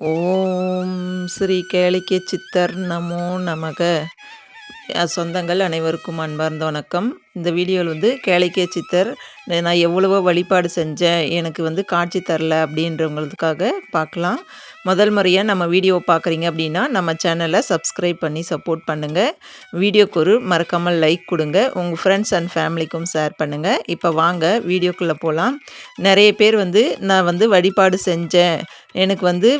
ஓம் ஸ்ரீ கேளிக்கை சித்தர் நமோ நமக. சொந்தங்கள் அனைவருக்கும் அன்பார்ந்த வணக்கம். இந்த வீடியோவில் வந்து கேளிக்கை சித்தர் நான் எவ்வளவோ வழிபாடு செஞ்சேன் எனக்கு வந்து காட்சி தரல அப்படின்றவங்களுக்காக பார்க்கலாம். முதல் முறையாக நம்ம வீடியோ பார்க்குறீங்க அப்படின்னா நம்ம சேனலை சப்ஸ்கிரைப் பண்ணி சப்போர்ட் பண்ணுங்கள் வீடியோக்கு ஒரு மறக்காமல் லைக் கொடுங்க. உங்கள் ஃப்ரெண்ட்ஸ் அண்ட் ஃபேமிலிக்கும் ஷேர் பண்ணுங்கள் இப்போ வாங்க வீடியோக்குள்ளே போகலாம் நிறைய பேர் வந்து நான் வந்து வழிபாடு செஞ்சேன். எனக்கு வந்து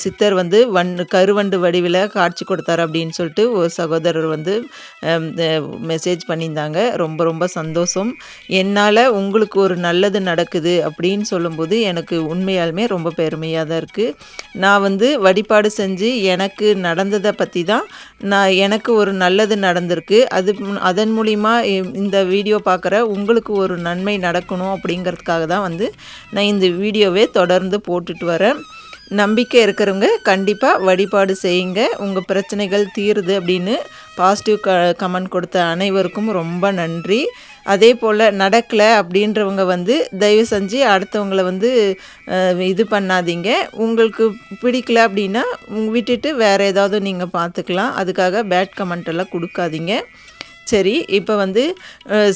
சித்தர் வந்து வண் கருவண்டு வடிவில் காட்சி கொடுத்தாரு அப்படின்னு சொல்லிட்டு ஒரு சகோதரர் வந்து மெசேஜ் பண்ணியிருந்தாங்க. ரொம்ப ரொம்ப சந்தோஷம். என்னால் உங்களுக்கு ஒரு நல்லது நடக்குது அப்படின்னு சொல்லும்போது எனக்கு உண்மையாலுமே ரொம்ப பெருமையாக தான் இருக்குது நான் வந்து வழிபாடு செஞ்சு எனக்கு நடந்ததை பற்றி தான் நான் எனக்கு ஒரு நல்லது நடந்திருக்கு. அது அதன் மூலிமா இந்த வீடியோ பார்க்குற உங்களுக்கு ஒரு நன்மை நடக்கணும் அப்படிங்கிறதுக்காக தான் வந்து நான் இந்த வீடியோவே தொடர்ந்து போட்டுட்டு வரேன். நம்பிக்கை இருக்கிறவங்க கண்டிப்பாக வழிபாடு செய்யுங்க. உங்கள் பிரச்சனைகள் தீருது அப்படின்னு பாசிட்டிவ் க கமெண்ட் கொடுத்த அனைவருக்கும் ரொம்ப நன்றி. அதே போல் நடக்கலை அப்படின்றவங்க வந்து தயவு செஞ்சு அடுத்தவங்கள வந்து இது பண்ணாதீங்க. உங்களுக்கு பிடிக்கல அப்படின்னா விட்டுட்டு வேறு ஏதாவது நீங்கள் பார்த்துக்கலாம். அதுக்காக பேட் கமெண்ட் எல்லாம் கொடுக்காதீங்க. சரி இப்போ வந்து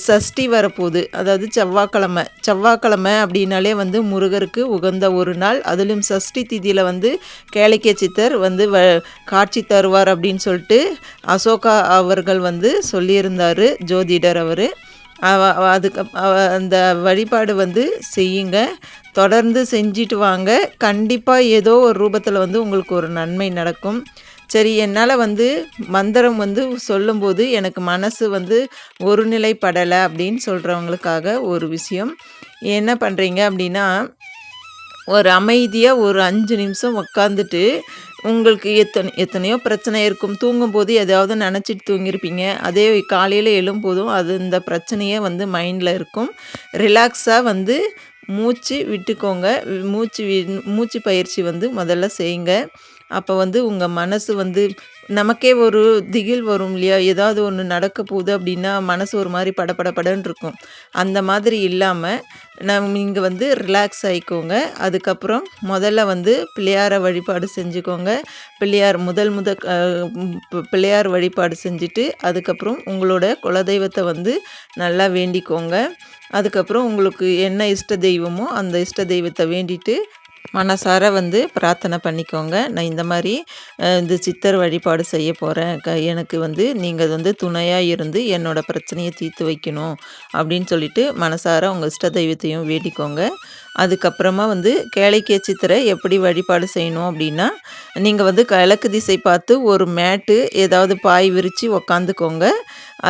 சஷ்டி வரப்போகுது. அதாவது செவ்வாய்க்கிழமை. செவ்வாய்க்கிழமை அப்படின்னாலே வந்து முருகருக்கு உகந்த ஒரு நாள். அதிலும் சஷ்டி திதியில் வந்து கேளிக்கை சித்தர் வந்து வ காட்சி தருவார் அப்படின்னு சொல்லிட்டு அசோகா அவர்கள் வந்து சொல்லியிருந்தார் ஜோதிடர் அவர். அதுக்கு அந்த வழிபாடு வந்து செய்யுங்க. தொடர்ந்து செஞ்சிட்டு வாங்க. கண்டிப்பாக ஏதோ ஒரு ரூபத்தில் வந்து உங்களுக்கு ஒரு நன்மை நடக்கும். சரி என்னால் வந்து மந்திரம் வந்து சொல்லும்போது எனக்கு மனசு வந்து ஒருநிலைப்படலை அப்படின்னு சொல்கிறவங்களுக்காக ஒரு விஷயம். என்ன பண்ணுறீங்க அப்படின்னா ஒரு அமைதியாக ஒரு அஞ்சு நிமிஷம் உக்காந்துட்டு உங்களுக்கு எத்தனை எத்தனையோ பிரச்சனை இருக்கும். தூங்கும்போது எதாவது நினச்சிட்டு தூங்கியிருப்பீங்க. அதே காலையில் எழும்போதும் அது இந்த பிரச்சனையே வந்து மைண்டில் இருக்கும். ரிலாக்ஸாக வந்து மூச்சு விட்டுக்கோங்க. மூச்சு மூச்சு பயிற்சி வந்து முதல்ல செய்யுங்க. அப்போ வந்து உங்கள் மனசு வந்து நமக்கே ஒரு திகில் வரும் இல்லையா? ஏதாவது ஒன்று நடக்க போகுது அப்படின்னா மனசு ஒரு மாதிரி படப்படப்படன்னு இருக்கும். அந்த மாதிரி இல்லாமல் நம் இங்கே வந்து ரிலாக்ஸ் ஆகிக்கோங்க அதுக்கப்புறம் முதல்ல வந்து பிள்ளையாரை வழிபாடு செஞ்சுக்கோங்க. பிள்ளையார் முதல் முதல் பிள்ளையார் வழிபாடு செஞ்சுட்டு அதுக்கப்புறம் உங்களோட குலதெய்வத்தை வந்து நல்லா வேண்டிக்கோங்க. அதுக்கப்புறம் உங்களுக்கு என்ன இஷ்ட தெய்வமோ அந்த இஷ்ட தெய்வத்தை வேண்டிட்டு மனசார வந்து பிரார்த்தனை பண்ணிக்கோங்க. நான் இந்த மாதிரி இந்த சித்தர் வழிபாடு செய்ய போகிறேன் க எனக்கு வந்து நீங்கள் வந்து துணையாக இருந்து என்னோடய பிரச்சனையை தீர்த்து வைக்கணும் அப்படின்னு சொல்லிட்டு மனசார உங்கள் இஷ்ட தெய்வத்தையும் வேண்டிக்கோங்க. அதுக்கப்புறமா வந்து கேளைக்கிய சித்திரை எப்படி வழிபாடு செய்யணும் அப்படின்னா நீங்கள் வந்து கிழக்கு திசை பார்த்து ஒரு மேட்டு ஏதாவது பாய் விரித்து உக்காந்துக்கோங்க.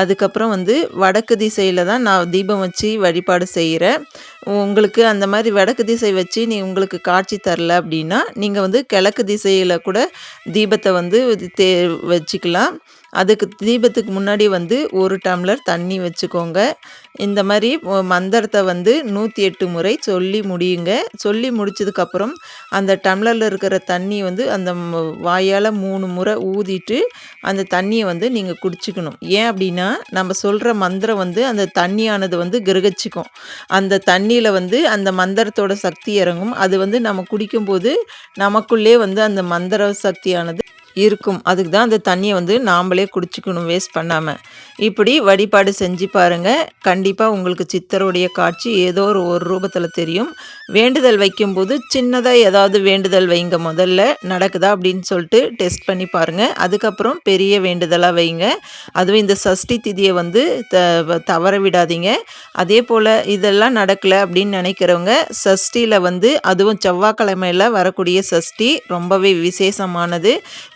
அதுக்கப்புறம் வந்து வடக்கு திசையில் தான் நான் தீபம் வச்சு வழிபாடு செய்கிறேன் உங்களுக்கு அந்த மாதிரி வடக்கு திசை வச்சு நீ உங்களுக்கு காட்சி தரல அப்படின்னா நீங்கள் வந்து கிழக்கு திசையில் கூட தீபத்தை வந்து தே வச்சுக்கலாம். அதுக்கு தீபத்துக்கு முன்னாடி வந்து ஒரு டம்ளர் தண்ணி வச்சுக்கோங்க. இந்த மாதிரி மந்திரத்தை வந்து நூற்றி எட்டு முறை சொல்லி முடியுங்க. சொல்லி முடிச்சதுக்கப்புறம் அந்த டம்ளரில் இருக்கிற தண்ணி வந்து அந்த வாயால் மூணு முறை ஊதிட்டு அந்த தண்ணியை வந்து நீங்கள் குடிச்சிக்கணும். ஏன் அப்படின்னா நம்ம சொல்கிற மந்திரம் வந்து அந்த தண்ணியானது வந்து கிரகிச்சிக்கும். அந்த தண்ணியில் வந்து அந்த மந்திரத்தோட சக்தி இறங்கும். அது வந்து நம்ம குடிக்கும்போது நமக்குள்ளே வந்து அந்த மந்திர சக்தியானது இருக்கும். அதுக்கு தான் அந்த தண்ணியை வந்து நாம்ளே குடிச்சிக்கணும் வேஸ்ட் பண்ணாமல் இப்படி வழிபாடு செஞ்சு பாருங்கள் கண்டிப்பாக உங்களுக்கு சித்தருடைய காட்சி ஏதோ ஒரு ஒரு ரூபத்தில் தெரியும். வேண்டுதல் வைக்கும்போது சின்னதாக ஏதாவது வேண்டுதல் வைங்க. முதல்ல நடக்குதா அப்படின்னு சொல்லிட்டு டெஸ்ட் பண்ணி பாருங்கள் அதுக்கப்புறம் பெரிய வேண்டுதலாக வைங்க. அதுவும் இந்த சஷ்டி திதியை வந்து த தவற விடாதீங்க. அதே போல் இதெல்லாம் நடக்கலை அப்படின்னு நினைக்கிறவங்க சஷ்டியில் வந்து அதுவும் செவ்வாய்க்கிழமையில் வரக்கூடிய சஷ்டி ரொம்பவே விசேஷமானது.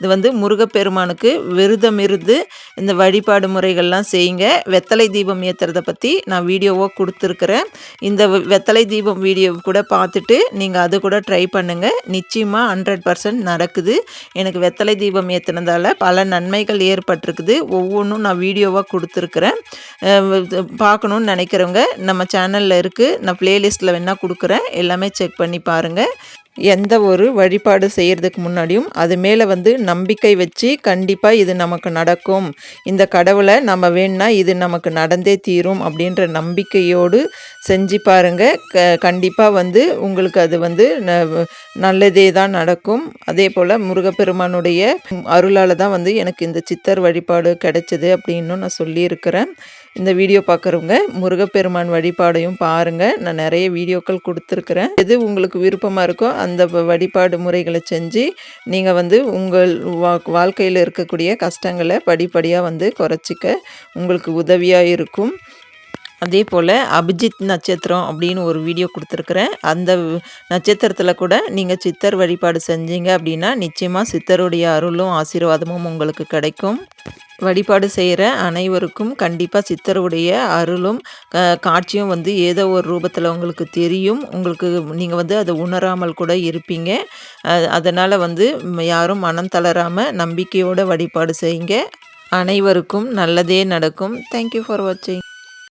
இது வந்து முருகப்பெருமானுக்கு விருதம் இருந்து இந்த வழிபாடு முறைகள்லாம் செய்யுங்க. வெத்தலை தீபம் ஏற்றுறத பற்றி நான் வீடியோவாக கொடுத்துருக்குறேன். இந்த வெத்தலை தீபம் வீடியோ கூட பார்த்துட்டு நீங்கள் அது கூட ட்ரை பண்ணுங்கள் நிச்சயமாக ஹண்ட்ரட் பர்சன்ட் நடக்குது. எனக்கு வெத்தலை தீபம் ஏற்றினதால் பல நன்மைகள் ஏற்பட்டிருக்குது. ஒவ்வொன்றும் நான் வீடியோவாக கொடுத்துருக்குறேன். பார்க்கணுன்னு நினைக்கிறவங்க நம்ம சேனலில் இருக்குது நான் ப்ளேலிஸ்ட்டில் வேணால் கொடுக்குறேன். எல்லாமே செக் பண்ணி பாருங்கள் எந்த ஒரு வழிபாடு செய்கிறதுக்கு முன்னாடியும் அது மேலே வந்து நம்பிக்கை வச்சு கண்டிப்பாக இது நமக்கு நடக்கும். இந்த கடவுளை நம்ம வேணுனா இது நமக்கு நடந்தே தீரும் அப்படின்ற நம்பிக்கையோடு செஞ்சு பாருங்கள் க கண்டிப்பாக வந்து உங்களுக்கு அது வந்து நல்லதே தான் நடக்கும். அதே போல் முருகப்பெருமானுடைய அருளால் தான் வந்து எனக்கு இந்த சித்தர் வழிபாடு கிடைச்சது அப்படின்னு நான் சொல்லியிருக்கிறேன். இந்த வீடியோ பார்க்குறவங்க முருகப்பெருமான் வழிபாடையும் பாருங்கள் நான் நிறைய வீடியோக்கள் கொடுத்துருக்குறேன். எது உங்களுக்கு விருப்பமாக இருக்கோ அந்த வழிபாடு முறைகளை செஞ்சு நீங்கள் வந்து உங்கள் வா வாழ்க்கையில் இருக்கக்கூடிய கஷ்டங்களை படிப்படியாக வந்து குறைச்சிக்க உங்களுக்கு உதவியாக இருக்கும். அதே போல் அபிஜித் நட்சத்திரம் அப்படின்னு ஒரு வீடியோ கொடுத்துருக்குறேன். அந்த நட்சத்திரத்தில் கூட நீங்கள் சித்தர் வழிபாடு செஞ்சீங்க அப்படின்னா நிச்சயமாக சித்தருடைய அருளும் ஆசீர்வாதமும் உங்களுக்கு கிடைக்கும். வழிபாடு செய்கிற அனைவருக்கும் கண்டிப்பாக சித்தருடைய அருளும் காட்சியும் வந்து ஏதோ ஒரு ரூபத்தில் உங்களுக்கு தெரியும். உங்களுக்கு நீங்கள் வந்து அதை உணராமல் கூட இருப்பீங்க. அதனால் வந்து யாரும் மனம் தளராமல் நம்பிக்கையோடு வழிபாடு செய்யுங்க. அனைவருக்கும் நல்லதே நடக்கும். தேங்க்யூ ஃபார் வாட்சிங்